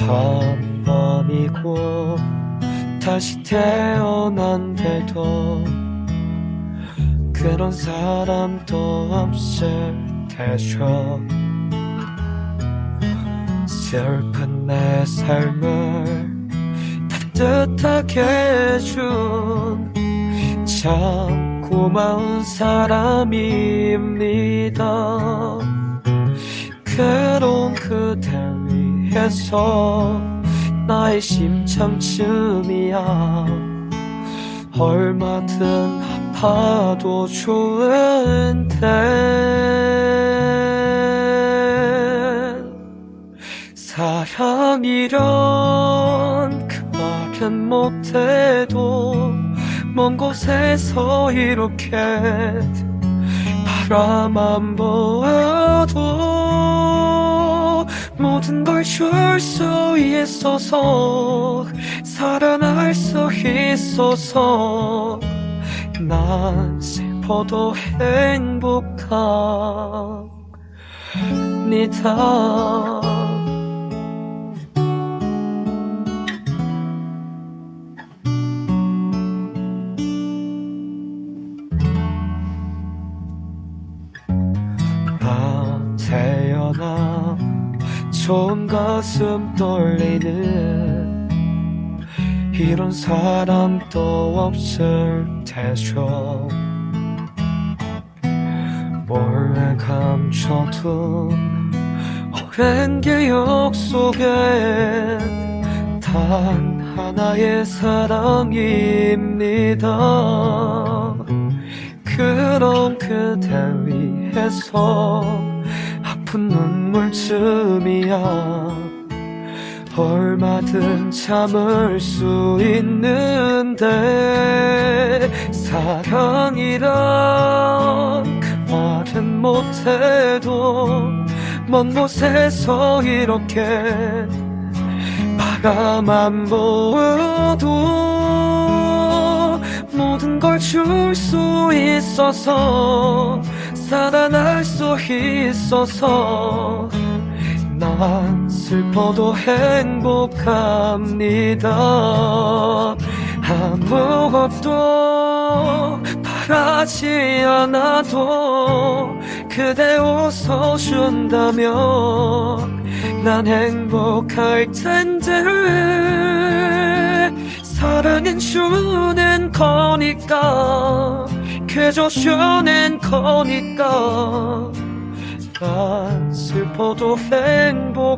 천 번이고 다시 태어난데도 그런 사람도 없을 테죠. 슬픈 내 삶을 따뜻하게 해준 참 고마운 사람입니다. 그런 그댈 위해 서 나의 심장쯤이야. 얼마든 아파도 좋은데 사랑이란 그 말은 못해도 먼 곳에서 이렇게 바라만 보아도 모든 걸 줄 수 있어서 살아날 수 있어서 난 슬퍼도 행복합니다. 좋은 가슴 떨리는 이런 사람도 없을 테죠. 몰래 감춰둔 오랜 기억 속에 단 하나의 사랑입니다. 그런 그대 위해서 아픈 눈물쯤이야. 얼마든 참을 수 있는데 사랑이란 그 말은 못해도 먼 곳에서 이렇게 바라만 보아도 모든 걸 줄 수 있어서 살아날 수 있어서 난 슬퍼도 행복합니다. 아무것도 바라지 않아도 그대 웃어준다면 난 행복할 텐데. 사랑은 주는 거니까 주는 거니까. 난 슬퍼도 행복합니다